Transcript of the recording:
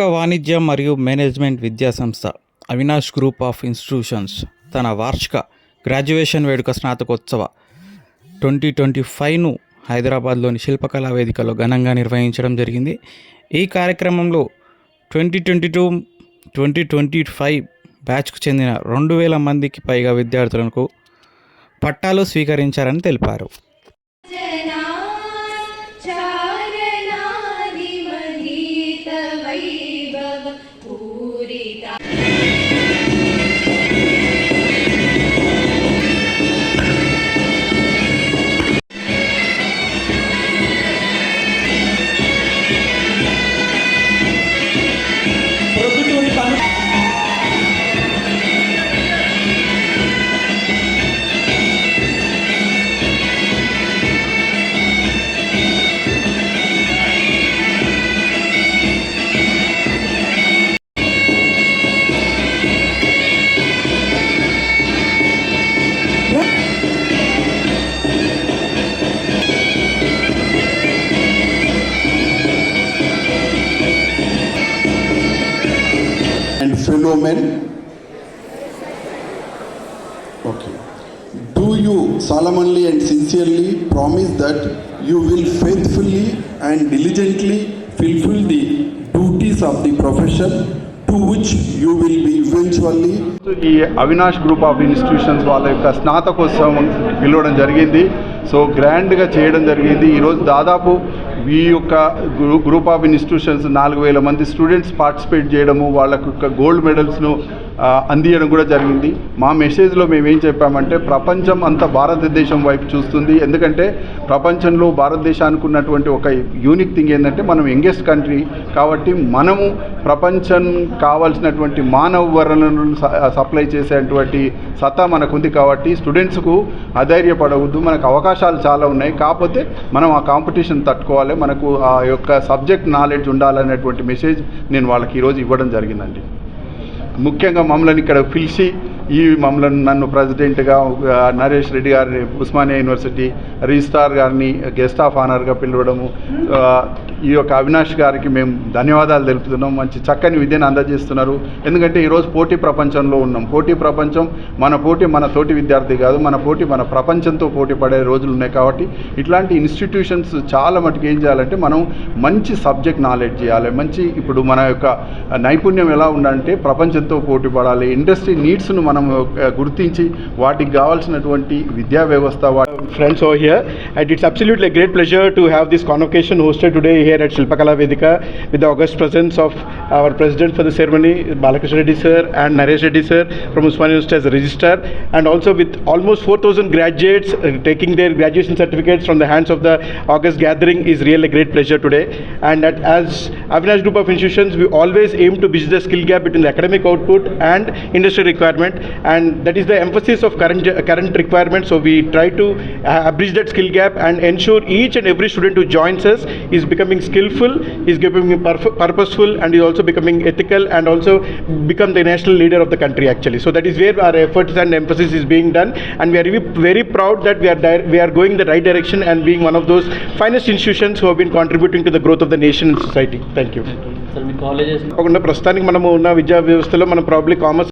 వాణిజ్య మరియు మేనేజ్మెంట్ విద్యా సంస్థ అవినాష్ గ్రూప్ ఆఫ్ ఇన్స్టిట్యూషన్స్ తన వార్షిక గ్రాడ్యుయేషన్ వేడుక స్నాతకోత్సవ ట్వంటీ ట్వంటీ ఫైవ్ను హైదరాబాద్లోని శిల్పకళా వేదికలో ఘనంగా నిర్వహించడం జరిగింది. ఈ కార్యక్రమంలో twenty twenty two twenty twenty five బ్యాచ్కు చెందిన రెండు వేల మందికి పైగా విద్యార్థులకు పట్టాలు స్వీకరించారని తెలిపారు. And fellow men. Okay. Do you solemnly and sincerely promise that you will faithfully and diligently fulfill the duties of the profession to which you will be eventually ఈ Avinash group of institutions వాళ్ళ యొక్క స్నాతకోత్సవం పిలవడం జరిగింది so గ్రాండ్గా చేయడం జరిగింది ఈరోజు దాదాపు ఈ యొక్క గ్రూప్ ఆఫ్ ఇన్స్టిట్యూషన్స్ నాలుగు వేల మంది స్టూడెంట్స్ పార్టిసిపేట్ చేయడము వాళ్ళకు యొక్క గోల్డ్ మెడల్స్ను అందియడం కూడా జరిగింది. మా మెసేజ్లో మేము ఏం చెప్పామంటే ప్రపంచం అంతా భారతదేశం వైపు చూస్తుంది. ఎందుకంటే ప్రపంచంలో భారతదేశానికి ఉన్నటువంటి ఒక యూనిక్ థింగ్ ఏంటంటే మనం యంగెస్ట్ కంట్రీ కాబట్టి మనము ప్రపంచం కావాల్సినటువంటి మానవ వనరులను సప్లై చేసేటువంటి సత్తా మనకు ఉంది కాబట్టి స్టూడెంట్స్కు అధైర్యపడవద్దు. మనకు అవకాశాలు చాలా ఉన్నాయి. కాకపోతే మనం ఆ కాంపిటీషన్ తట్టుకోవాలి. మనకు ఆ యొక్క సబ్జెక్ట్ నాలెడ్జ్ ఉండాలనేటువంటి మెసేజ్ నేను వాళ్ళకి ఈరోజు ఇవ్వడం జరిగిందండి. ముఖ్యంగా మమ్మల్ని ఇక్కడ పిలిచి ఈ మమ్మల్ని నన్ను ప్రెసిడెంట్గా నరేష్ రెడ్డి గారిని ఉస్మానియా యూనివర్సిటీ రిజిస్ట్రార్ గారిని గెస్ట్ ఆఫ్ ఆనర్గా పిలవడము ఈ యొక్క అవినాష్ గారికి మేము ధన్యవాదాలు తెలుపుతున్నాం. మంచి చక్కని విద్యను అందజేస్తున్నారు. ఎందుకంటే ఈరోజు పోటీ ప్రపంచంలో ఉన్నాం. పోటీ ప్రపంచం మన పోటీ మన తోటి విద్యార్థి కాదు మన పోటీ మన ప్రపంచంతో పోటీ పడే రోజులు ఉన్నాయి కాబట్టి ఇట్లాంటి ఇన్స్టిట్యూషన్స్ చాలా మటుకు ఏం చేయాలంటే మనం మంచి సబ్జెక్ట్ నాలెడ్జ్ చేయాలి. మంచి ఇప్పుడు మన యొక్క నైపుణ్యం ఎలా ఉండాలంటే ప్రపంచంతో పోటీ పడాలి. ఇండస్ట్రీ నీడ్స్ను మనం ఆ, గుర్తించి వాటికి కావాల్సినటువంటి విద్యా వ్యవస్థ వా- friends over here and it's absolutely a great pleasure to have this convocation hosted today here at Shilpakala Vedika with the august presence of our president for the ceremony Balakrishna Reddy sir and Naresh Reddy sir from Usmania University as a registrar and also with almost 4000 graduates uh, taking their graduation certificates from the hands of the august gathering is really a great pleasure today and that as Avinash group of institutions we always aim to bridge the skill gap between the academic output and industry requirement and that is the emphasis of current current requirement so we try to uh, bridge that skill gap and ensure each and every student who joins us is becoming skillful is becoming purf- purposeful and is also becoming ethical and also become the national leader of the country actually so that is where our efforts and emphasis is being done and we are really very proud that we are di- we are going the right direction and being one of those finest institutions who have been contributing to the growth of the nation and society thank you sir me colleges తప్పకుండా ప్రస్తుతానికి మనము ఉన్న విద్యా వ్యవస్థలో మనం probably commerce